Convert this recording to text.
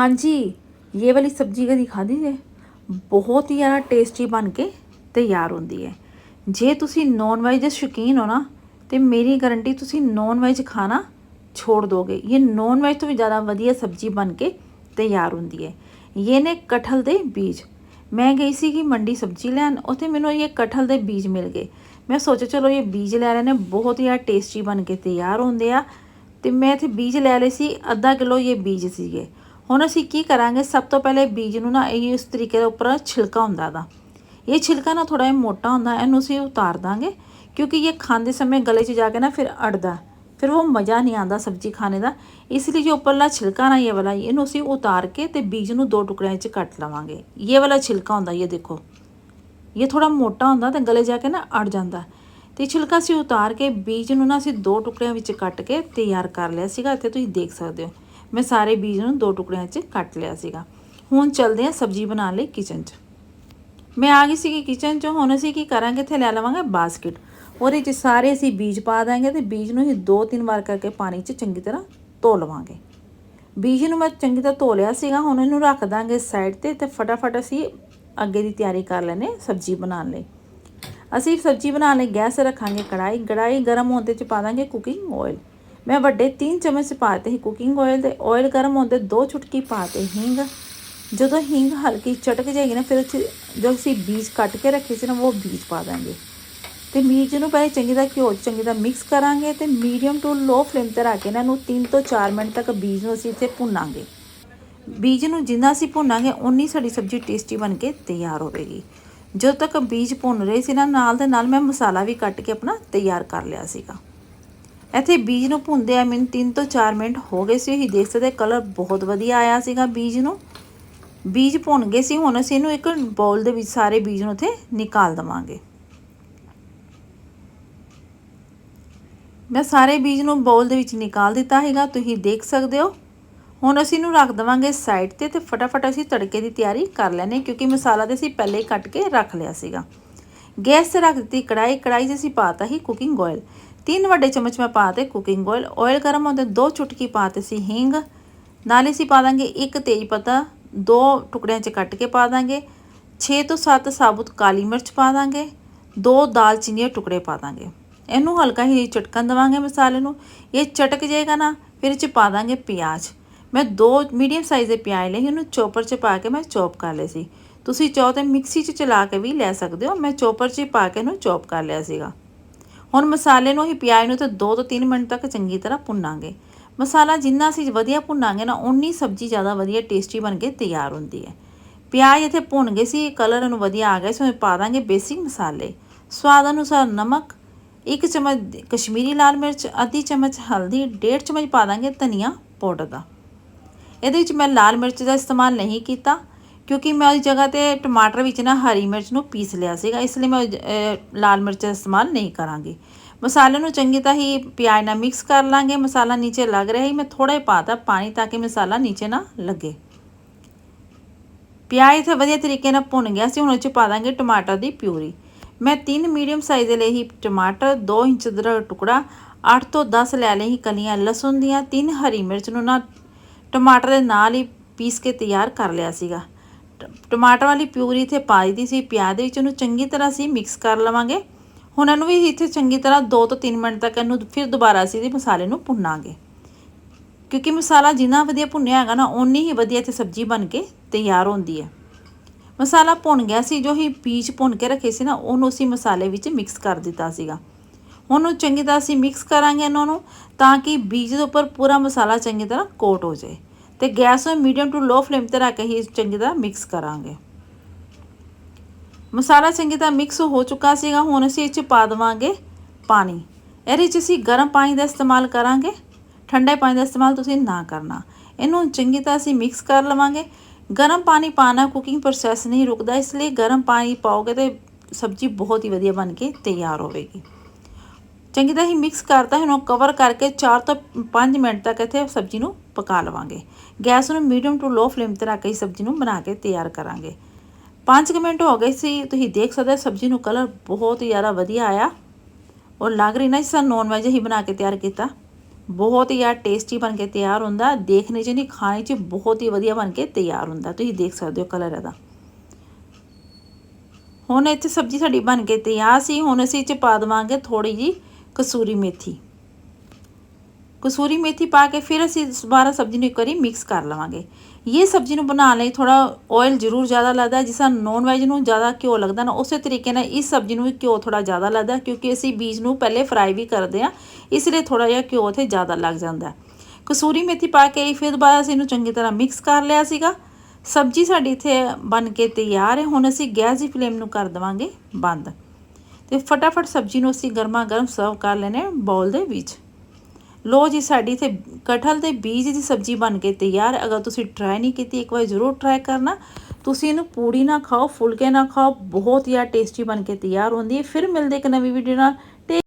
ਹਾਂਜੀ, ਇਹ ਵਾਲੀ ਸਬਜ਼ੀ ਕਦੀ ਖਾਧੀ ਜੇ? ਬਹੁਤ ਹੀ ਜ਼ਿਆਦਾ ਟੇਸਟੀ ਬਣ ਕੇ ਤਿਆਰ ਹੁੰਦੀ ਹੈ। ਜੇ ਤੁਸੀਂ ਨੌਨ ਵੈਜ ਦੇ ਸ਼ੌਕੀਨ ਹੋ ਨਾ, ਤੇ ਮੇਰੀ ਗਾਰੰਟੀ ਤੁਸੀਂ ਨੌਨ ਵੈਜ ਖਾਣਾ ਛੋੜ ਦੋਗੇ। ਇਹ ਨੌਨ ਵੈਜ ਤੋਂ ਵੀ ਜ਼ਿਆਦਾ ਵਧੀਆ ਸਬਜ਼ੀ ਬਣ ਕੇ ਤਿਆਰ ਹੁੰਦੀ ਹੈ। ਇਹ ਨੇ ਕਟਹਲ ਦੇ ਬੀਜ। ਮੈਂ ਗਈ ਸੀ ਕਿ ਮੰਡੀ ਸਬਜ਼ੀ ਲੈਣ, ਉੱਥੇ ਮੈਨੂੰ ਇਹ ਕਟਹਲ ਦੇ ਬੀਜ ਮਿਲ ਗਏ। ਮੈਂ ਸੋਚਿਆ, ਚਲੋ ਇਹ ਬੀਜ ਲੈ ਲੈਣੇ ਬਹੁਤ ਹੀ ਜ਼ਿਆਦਾ ਟੇਸਟੀ ਬਣ ਕੇ ਤਿਆਰ ਹੁੰਦੇ ਆ। ਤੇ ਮੈਂ ਇੱਥੇ ਬੀਜ ਲੈ ਲਏ ਸੀ, ਅੱਧਾ ਕਿਲੋ ਇਹ ਬੀਜ ਸੀਗੇ। ਹੁਣ ਅਸੀਂ ਕੀ ਕਰਾਂਗੇ? ਸਭ ਤੋਂ ਪਹਿਲੇ ਬੀਜ ਨੂੰ ਨਾ ਇਹ ਇਸ ਤਰੀਕੇ ਦੇ ਉੱਪਰ ਛਿਲਕਾ ਹੁੰਦਾ ਦਾ ਇਹ ਛਿਲਕਾ ਨਾ ਥੋੜਾ ਜਿਹਾ ਮੋਟਾ ਹੁੰਦਾ, ਇਹਨੂੰ ਅਸੀਂ ਉਤਾਰ ਦਾਂਗੇ, ਕਿਉਂਕਿ ਇਹ ਖਾਂਦੇ ਸਮੇਂ ਗਲੇ 'ਚ ਜਾ ਕੇ ਨਾ ਫਿਰ ਅੜਦਾ, ਫਿਰ ਉਹ ਮਜ਼ਾ ਨਹੀਂ ਆਉਂਦਾ ਸਬਜ਼ੀ ਖਾਣੇ ਦਾ। ਇਸ ਲਈ ਜੋ ਉੱਪਰਲਾ ਛਿਲਕਾ ਨਾ ਇਹ ਵਾਲਾ, ਇਹਨੂੰ ਅਸੀਂ ਉਤਾਰ ਕੇ ਤੇ ਬੀਜ ਨੂੰ ਦੋ ਟੁਕੜਿਆਂ 'ਚ ਕੱਟ ਲਵਾਂਗੇ। ਇਹ ਵਾਲਾ ਛਿਲਕਾ ਹੁੰਦਾ, ਇਹ ਦੇਖੋ। ਇਹ ਥੋੜਾ ਮੋਟਾ ਹੁੰਦਾ ਤੇ ਗਲੇ ਜਾ ਕੇ ਨਾ ਅੜ ਜਾਂਦਾ। ਤੇ ਛਿਲਕਾ ਅਸੀਂ ਉਤਾਰ ਕੇ ਬੀਜ ਨੂੰ ਨਾ ਅਸੀਂ ਦੋ ਟੁਕੜਿਆਂ ਵਿੱਚ ਕੱਟ ਕੇ ਤਿਆਰ ਕਰ ਲਿਆ ਸੀਗਾ, ਇੱਥੇ ਤੁਸੀਂ ਦੇਖ ਸਕਦੇ ਹੋ। ਮੈਂ ਸਾਰੇ ਬੀਜ ਨੂੰ ਦੋ ਟੁਕੜਿਆਂ 'ਚ ਕੱਟ ਲਿਆ ਸੀਗਾ। ਹੁਣ ਚੱਲਦੇ ਹਾਂ ਸਬਜ਼ੀ ਬਣਾਉਣ ਲਈ ਕਿਚਨ 'ਚ। ਮੈਂ ਆ ਗਈ ਸੀਗੀ ਕਿਚਨ 'ਚ, ਹੁਣ ਅਸੀਂ ਕੀ ਕਰਾਂਗੇ? ਇੱਥੇ ਲੈ ਲਵਾਂਗੇ ਬਾਸਕਟ ਉਹਦੇ 'ਚ ਸਾਰੇ ਅਸੀਂ ਬੀਜ ਪਾ ਦਾਂਗੇ ਤੇ ਬੀਜ ਨੂੰ ਅਸੀਂ ਦੋ ਤਿੰਨ ਵਾਰ ਕਰਕੇ ਪਾਣੀ 'ਚ ਚੰਗੀ ਤਰ੍ਹਾਂ ਧੋ ਲਵਾਂਗੇ। ਬੀਜ ਨੂੰ ਮੈਂ ਚੰਗੀ ਤਰ੍ਹਾਂ ਧੋ ਲਿਆ ਸੀਗਾ, ਹੁਣ ਇਹਨੂੰ ਰੱਖ ਦਾਂਗੇ ਸਾਈਡ ਤੇ ਤੇ ਫਟਾਫਟ ਅਸੀਂ ਅੱਗੇ ਦੀ ਤਿਆਰੀ ਕਰ ਲੈਨੇ ਸਬਜ਼ੀ ਬਣਾਉਣ ਲਈ। ਅਸੀਂ ਸਬਜ਼ੀ ਬਣਾਉਣ ਲਈ ਗੈਸ ਰੱਖਾਂਗੇ ਕੜਾਈ ਕੜਾਈ ਗਰਮ ਹੋਣ ਤੇ ਚ ਪਾ ਦਾਂਗੇ ਕੁਕਿੰਗ ਆਇਲ ਮੈਂ ਵੱਡੇ 3 ਚਮਚ ਪਾਤੇ ਹੀ ਕੁਕਿੰਗ ਆਇਲ ਤੇ। ਆਇਲ ਗਰਮ ਹੋਣ ਤੇ ਦੋ ਚੁਟਕੀ ਪਾਤੇ ਹਿੰਗ। ਜਦੋਂ ਹਿੰਗ ਹਲਕੀ ਚਟਕ ਜਾਏਗੀ ਨਾ, ਫਿਰ ਉੱਥੇ ਜੋ ਅਸੀਂ ਬੀਜ ਕੱਟ ਕੇ ਰੱਖੇ ਸੀ ਨਾ, ਉਹ ਬੀਜ ਪਾ ਦਾਂਗੇ। ਤੇ ਬੀਜ ਨੂੰ ਪਹਿਲੇ ਚੰਗੀ ਤਰ੍ਹਾਂ ਘਿਓ ਚੰਗੀ ਤਰ੍ਹਾਂ ਮਿਕਸ ਕਰਾਂਗੇ ਤੇ ਮੀਡੀਅਮ ਟੂ ਲੋ ਫਲੇਮ ਤੇ ਰੱਖ ਕੇ ਇਹਨਾਂ ਨੂੰ 3 ਤੋਂ 4 ਮਿੰਟ ਤੱਕ ਬੀਜ ਨੂੰ ਅਸੀਂ ਇੱਥੇ ਭੁੰਨਾਂਗੇ। ਬੀਜ ਨੂੰ ਜਿੰਨਾ ਅਸੀਂ ਭੁੰਨਾਂਗੇ ਉਨੀ ਸਾਡੀ ਸਬਜ਼ੀ ਟੇਸਟੀ ਬਣ ਕੇ ਤਿਆਰ ਹੋਵੇਗੀ। ਜਦੋਂ ਤੱਕ ਬੀਜ ਭੁੰਨ ਰਹੇ ਸੀ ਨਾ, ਨਾਲ ਦੇ ਨਾਲ ਮੈਂ ਮਸਾਲਾ ਵੀ ਕੱਟ ਕੇ ਆਪਣਾ ਤਿਆਰ ਕਰ ਲਿਆ ਸੀਗਾ। ਇੱਥੇ ਬੀਜ ਨੂੰ ਭੁੰਨਦੇ ਆ ਮੈਨੂੰ 3 ਤੋਂ 4 ਮਿੰਟ ਹੋ ਗਏ ਸੀ ਇਹ ਦੇਖ ਸਕਦੇ ਕਲਰ ਬਹੁਤ ਵਧੀਆ ਆਇਆ ਸੀਗਾ ਬੀਜ ਨੂੰ। ਬੀਜ ਭੁੰਨ ਗਏ ਸੀ, ਹੁਣ ਅਸੀਂ ਇਹਨੂੰ ਇੱਕ ਬਾਉਲ ਦੇ ਵਿੱਚ ਸਾਰੇ ਬੀਜ ਨੂੰ ਉੱਥੇ ਨਿਕਾਲ ਦਵਾਂਗੇ। ਮੈਂ ਸਾਰੇ ਬੀਜ ਨੂੰ ਬਾਉਲ ਦੇ ਵਿੱਚ ਨਿਕਾਲ ਦਿੱਤਾ ਹੈਗਾ ਤੁਸੀਂ ਦੇਖ ਸਕਦੇ ਹੋ। ਹੁਣ ਅਸੀਂ ਇਹਨੂੰ ਰੱਖ ਦਵਾਂਗੇ ਸਾਈਡ ਤੇ ਤੇ ਫਟਾਫਟ ਅਸੀਂ ਤੜਕੇ ਦੀ ਤਿਆਰੀ ਕਰ ਲੈਨੇ ਕਿਉਂਕਿ ਮਸਾਲਾ ਤੇ ਅਸੀਂ ਪਹਿਲੇ ਹੀ ਕੱਟ ਕੇ ਰੱਖ ਲਿਆ ਸੀਗਾ। ਗੈਸ ਤੇ ਰੱਖ ਦਿੱਤੀ ਕੜਾਈ ਕੜਾਈ 'ਚ ਅਸੀਂ ਪਾਤਾ ਹੀ ਕੁਕਿੰਗ ਆਇਲ ਤਿੰਨ ਵੱਡੇ ਚਮਚ ਮੈਂ ਪਾਤੇ ਕੁਕਿੰਗ ਆਇਲ ਆਇਲ ਗਰਮ ਹੁੰਦੇ ਦੋ ਚੁਟਕੀ ਪਾਤੇ ਸੀ ਹਿੰਗ। ਨਾਲੇ ਅਸੀਂ ਪਾ ਦਾਂਗੇ ਇੱਕ ਤੇਜ ਪੱਤਾ, ਦੋ ਟੁਕੜਿਆਂ 'ਚ ਕੱਟ ਕੇ ਪਾ ਦਾਂਗੇ। 6 ਤੋਂ 7 ਸਾਬੁਤ ਕਾਲੀ ਮਿਰਚ ਪਾ ਦਾਂਗੇ। ਦੋ ਦਾਲਚੀਨੀ ਦੇ ਟੁਕੜੇ ਪਾ ਦਾਂਗੇ। ਇਹਨੂੰ ਹਲਕਾ ਹੀ ਚਟਕਣ ਦਵਾਂਗੇ ਮਸਾਲੇ ਨੂੰ। ਇਹ ਚਟਕ ਜਾਏਗਾ ਨਾ, ਫਿਰ ਇਹ 'ਚ ਪਾ ਦਾਂਗੇ ਪਿਆਜ਼। ਮੈਂ ਦੋ ਮੀਡੀਅਮ ਸਾਈਜ਼ ਦੇ ਪਿਆਜ਼ ਲਏ ਉਹਨੂੰ ਚੋਪਰ 'ਚ ਪਾ ਕੇ ਮੈਂ ਚੌਪ ਕਰ ਲਏ ਸੀ। ਤੁਸੀਂ ਚਾਹੋ ਤਾਂ ਮਿਕਸੀ 'ਚ ਚਲਾ ਕੇ ਵੀ ਲੈ ਸਕਦੇ ਹੋ। ਮੈਂ ਚੋਪਰ 'ਚ ਪਾ ਕੇ ਇਹਨੂੰ ਚੌਪ ਕਰ ਲਿਆ ਸੀਗਾ। ਹੁਣ ਮਸਾਲੇ ਨੂੰ ਹੀ ਪਿਆਜ਼ ਨੂੰ ਤਾਂ 2 ਤੋਂ 3 ਮਿੰਟ ਤੱਕ ਚੰਗੀ ਤਰ੍ਹਾਂ ਭੁੰਨਾਂਗੇ। ਮਸਾਲਾ ਜਿੰਨਾ ਅਸੀਂ ਵਧੀਆ ਭੁੰਨਾਂਗੇ ਨਾ ਉਨੀ ਸਬਜ਼ੀ ਜ਼ਿਆਦਾ ਵਧੀਆ ਟੇਸਟੀ ਬਣ ਕੇ ਤਿਆਰ ਹੁੰਦੀ ਹੈ। ਪਿਆਜ਼ ਇੱਥੇ ਭੁੰਨ ਗਏ ਸੀ, ਕਲਰ ਨੂੰ ਵਧੀਆ ਆ ਗਿਆ ਸੀ ਉਹ ਪਾ ਦਾਂਗੇ ਬੇਸਿਕ ਮਸਾਲੇ। ਸਵਾਦ ਅਨੁਸਾਰ ਨਮਕ, ਇੱਕ ਚਮਚ ਕਸ਼ਮੀਰੀ ਲਾਲ ਮਿਰਚ, ਅੱਧੀ ਚਮਚ ਹਲਦੀ, ਡੇਢ ਚਮਚ ਪਾ ਦਾਂਗੇ ਧਨੀਆ ਪਾਊਡਰ ਦਾ। ਇਹਦੇ ਵਿੱਚ ਮੈਂ ਲਾਲ ਮਿਰਚ ਦਾ ਇਸਤੇਮਾਲ ਨਹੀਂ ਕੀਤਾ। ਕਿਉਂਕਿ ਮੈਂ ਉਹਦੀ ਜਗ੍ਹਾ ਤੇ ਟਮਾਟਰ ਵਿੱਚ ਨਾ ਹਰੀ ਮਿਰਚ ਨੂੰ ਪੀਸ ਲਿਆ ਸੀਗਾ, ਇਸ ਲਈ ਮੈਂ ਲਾਲ ਮਿਰਚ ਦਾ ਇਸਤੇਮਾਲ ਨਹੀਂ ਕਰਾਂਗੀ। ਮਸਾਲੇ ਨੂੰ ਚੰਗੀ ਤਰ੍ਹਾਂ ਹੀ ਪਿਆਜ਼ ਨਾਲ ਮਿਕਸ ਕਰ ਲਾਂਗੇ, ਮਸਾਲਾ ਨੀਚੇ ਲੱਗ ਰਿਹਾ ਹੀ ਮੈਂ ਥੋੜਾ ਹੀ ਪਾਤਾ ਪਾਣੀ ਤਾਂ ਕਿ ਮਸਾਲਾ ਨੀਚੇ ਨਾ ਲੱਗੇ। ਪਿਆਜ਼ ਇੱਥੇ ਵਧੀਆ ਤਰੀਕੇ ਨਾਲ ਭੁੰਨ ਗਿਆ ਸੀ, ਹੁਣ ਉਹ 'ਚ ਪਾ ਦਾਂਗੇ ਟਮਾਟਰ ਦੀ ਪਿਊਰੀ। ਮੈਂ ਤਿੰਨ ਮੀਡੀਅਮ ਸਾਈਜ਼ ਦੇ ਲਈ ਹੀ ਟਮਾਟਰ 2 ਇੰਚ ਦਾ ਟੁਕੜਾ 8 ਤੋਂ 10 ਲੈ ਲਈ ਹੀ ਕਲੀਆਂ ਲਸਣ ਦੀਆਂ, ਤਿੰਨ ਹਰੀ ਮਿਰਚ ਨੂੰ ਨਾ ਟਮਾਟਰ ਦੇ ਨਾਲ ਹੀ ਪੀਸ ਕੇ ਤਿਆਰ ਕਰ ਲਿਆ ਸੀਗਾ। ਟਮਾਟਰ ਵਾਲੀ ਪਿਊਰੀ ਇੱਥੇ ਪਾ ਦਿੱਤੀ ਸੀ, ਪਿਆਜ਼ ਦੇ ਵਿੱਚ ਉਹਨੂੰ ਚੰਗੀ ਤਰ੍ਹਾਂ ਅਸੀਂ ਮਿਕਸ ਕਰ ਲਵਾਂਗੇ। ਹੁਣ ਇਹਨੂੰ ਵੀ ਇੱਥੇ ਚੰਗੀ ਤਰ੍ਹਾਂ 2 ਤੋਂ 3 ਮਿੰਟ ਤੱਕ ਇਹਨੂੰ ਫਿਰ ਦੁਬਾਰਾ ਅਸੀਂ ਇਹਦੇ ਮਸਾਲੇ ਨੂੰ ਭੁੰਨਾਂਗੇ। ਕਿਉਂਕਿ ਮਸਾਲਾ ਜਿੰਨਾ ਵਧੀਆ ਭੁੰਨਿਆ ਹੈਗਾ ਨਾ, ਓਨੀ ਹੀ ਵਧੀਆ ਇੱਥੇ ਸਬਜ਼ੀ ਬਣ ਕੇ ਤਿਆਰ ਹੁੰਦੀ ਹੈ। ਮਸਾਲਾ ਭੁੰਨ ਗਿਆ ਸੀ, ਜੋ ਹੀ ਬੀਜ ਭੁੰਨ ਕੇ ਰੱਖੇ ਸੀ ਨਾ, ਉਹਨੂੰ ਅਸੀਂ ਮਸਾਲੇ ਵਿੱਚ ਮਿਕਸ ਕਰ ਦਿੱਤਾ ਸੀਗਾ। ਉਹਨੂੰ ਚੰਗੀ ਤਰ੍ਹਾਂ ਅਸੀਂ ਮਿਕਸ ਕਰਾਂਗੇ ਇਹਨਾਂ ਨੂੰ, ਤਾਂ ਕਿ ਬੀਜ ਦੇ ਉੱਪਰ ਪੂਰਾ ਮਸਾਲਾ ਚੰਗੀ ਤਰ੍ਹਾਂ ਕੋਟ ਹੋ ਜਾਏ। ਤੇ ਗੈਸ ਨੂੰ ਮੀਡੀਅਮ ਟੂ ਲੋ ਫਲੇਮ ਤੇ ਰੱਖ ਕੇ ਹੀ ਚੰਗੀ ਤਰ੍ਹਾਂ ਮਿਕਸ ਕਰਾਂਗੇ। ਮਸਾਲਾ ਚੰਗੀ ਤਰ੍ਹਾਂ ਮਿਕਸ ਹੋ ਚੁੱਕਾ ਸੀਗਾ, ਹੁਣ ਅਸੀਂ ਇਹ 'ਚ ਪਾ ਦੇਵਾਂਗੇ ਪਾਣੀ। ਇਹਦੇ 'ਚ ਅਸੀਂ ਗਰਮ ਪਾਣੀ ਦਾ ਇਸਤੇਮਾਲ ਕਰਾਂਗੇ, ਠੰਡੇ ਪਾਣੀ ਦਾ ਇਸਤੇਮਾਲ ਤੁਸੀਂ ਨਾ ਕਰਨਾ। ਇਹਨੂੰ ਚੰਗੀ ਤਰ੍ਹਾਂ ਅਸੀਂ ਮਿਕਸ ਕਰ ਲਵਾਂਗੇ। ਗਰਮ ਪਾਣੀ ਪਾਣਾ ਕੁਕਿੰਗ ਪ੍ਰੋਸੈਸ ਨਹੀਂ ਰੁਕਦਾ, ਇਸ ਲਈ ਗਰਮ ਪਾਣੀ ਪਾਓਗੇ ਤੇ ਸਬਜ਼ੀ ਬਹੁਤ ਹੀ ਵਧੀਆ ਬਣ ਕੇ ਤਿਆਰ ਹੋਵੇਗੀ। ਚੰਗੀ ਤਰ੍ਹਾਂ ਹੀ ਮਿਕਸ ਕਰਤਾ ਹੈ ਇਹਨੂੰ ਕਵਰ ਕਰਕੇ 4 ਤੋਂ 5 ਮਿੰਟ ਤੱਕ ਇੱਥੇ ਸਬਜ਼ੀ ਨੂੰ ਪਕਾ ਲਵਾਂਗੇ। ਗੈਸ ਨੂੰ ਮੀਡੀਅਮ ਟੂ ਲੋ ਫਲੇਮ ਤੇ ਰੱਖ ਕੇ ਸਬਜ਼ੀ ਨੂੰ ਬਣਾ ਕੇ ਤਿਆਰ ਕਰਾਂਗੇ। 5 ਮਿੰਟ ਹੋ ਗਏ ਸੀ, ਤੁਸੀਂ ਦੇਖ ਸਕਦੇ ਹੋ ਸਬਜ਼ੀ ਨੂੰ ਕਲਰ ਬਹੁਤ ਹੀ ਜ਼ਿਆਦਾ ਵਧੀਆ ਆਇਆ। ਔਰ ਲੱਗ ਰਹੀ ਨਾ ਸਾਨੂੰ ਤਰ੍ਹਾਂ ਨੌਨ ਵੈਜ ਹੀ ਬਣਾ ਕੇ ਤਿਆਰ ਕੀਤਾ। ਬਹੁਤ ਹੀ ਆ ਟੇਸਟੀ ਬਣ ਕੇ ਤਿਆਰ ਹੁੰਦਾ, ਦੇਖਣੇ 'ਚ ਨਹੀਂ, ਖਾਣੇ 'ਚ ਬਹੁਤ ਹੀ ਵਧੀਆ ਬਣ ਕੇ ਤਿਆਰ ਹੁੰਦਾ। ਤੁਸੀਂ ਦੇਖ ਸਕਦੇ ਹੋ ਕਲਰ ਇਹਦਾ। ਹੁਣ ਇੱਥੇ ਸਬਜ਼ੀ ਸਾਡੀ ਬਣ ਕੇ ਤਿਆਰ ਸੀ, ਹੁਣ ਅਸੀਂ ਇਹ 'ਚ ਪਾ ਦੇਵਾਂਗੇ ਥੋੜੀ ਜੀ ਕਸੂਰੀ ਮੇਥੀ। ਕਸੂਰੀ ਮੇਥੀ ਪਾ ਕੇ ਫਿਰ ਅਸੀਂ ਦੁਬਾਰਾ ਸਬਜ਼ੀ ਨੂੰ ਇੱਕ ਵਾਰੀ ਮਿਕਸ ਕਰ ਲਵਾਂਗੇ। ਇਹ ਸਬਜ਼ੀ ਨੂੰ ਬਣਾਉਣ ਲਈ ਥੋੜਾ ਆਇਲ ਜ਼ਰੂਰ ਜ਼ਿਆਦਾ ਲੱਗਦਾ ਜਿਸ ਤਰ੍ਹਾਂ ਨੌਨ ਵੈਜ ਨੂੰ ਜ਼ਿਆਦਾ ਘਿਓ ਲੱਗਦਾ ਨਾ, ਉਸੇ ਤਰੀਕੇ ਨਾਲ ਇਸ ਸਬਜ਼ੀ ਨੂੰ ਵੀ ਘਿਓ ਥੋੜਾ ਜ਼ਿਆਦਾ ਲੱਗਦਾ ਕਿਉਂਕਿ ਅਸੀਂ ਬੀਜ ਨੂੰ ਪਹਿਲੇ ਫਰਾਈ ਵੀ ਕਰਦੇ ਆ ਇਸ ਲਈ ਥੋੜਾ ਜਿਹਾ ਘਿਓ ਉੱਥੇ ਜ਼ਿਆਦਾ ਲੱਗ ਜਾਂਦਾ ਕਸੂਰੀ ਮੇਥੀ ਪਾ ਕੇ ਫਿਰ ਦੁਬਾਰਾ ਅਸੀਂ ਇਹਨੂੰ ਚੰਗੀ ਤਰ੍ਹਾਂ ਮਿਕਸ ਕਰ ਲਿਆ ਸੀਗਾ। ਸਬਜ਼ੀ ਸਾਡੀ ਇੱਥੇ ਬਣ ਕੇ ਤਿਆਰ ਹੈ। ਹੁਣ ਅਸੀਂ ਗੈਸ ਦੀ ਫਲੇਮ ਨੂੰ ਕਰ ਦੇਵਾਂਗੇ ਬੰਦ। ਤੇ ਫਟਾਫਟ ਸਬਜ਼ੀ ਨੂੰ ਅਸੀਂ ਗਰਮਾ ਗਰਮ ਸਰਵ ਕਰ ਲੈਣੇ ਬਾਉਲ ਦੇ ਵਿੱਚ। ਲੋ ਜੀ, ਸਾਡੀ ਇੱਥੇ ਕਟਹਲ ਦੇ ਬੀਜ ਦੀ ਸਬਜ਼ੀ ਬਣ ਕੇ ਤਿਆਰ। ਅਗਰ ਤੁਸੀਂ ਟਰਾਈ ਨਹੀਂ ਕੀਤੀ, ਇੱਕ ਵਾਰ ਜ਼ਰੂਰ ਟਰਾਈ ਕਰਨਾ। ਤੁਸੀਂ ਇਹਨੂੰ ਪੂੜੀ ਨਾ ਖਾਓ, ਫੁਲਕੇ ਨਾ ਖਾਓ, ਬਹੁਤ ਹੀ ਆ ਟੇਸਟੀ ਬਣ ਕੇ ਤਿਆਰ ਹੁੰਦੀ ਹੈ। ਫਿਰ ਮਿਲਦੇ ਇੱਕ ਨਵੀਂ ਵੀਡੀਓ ਨਾਲ।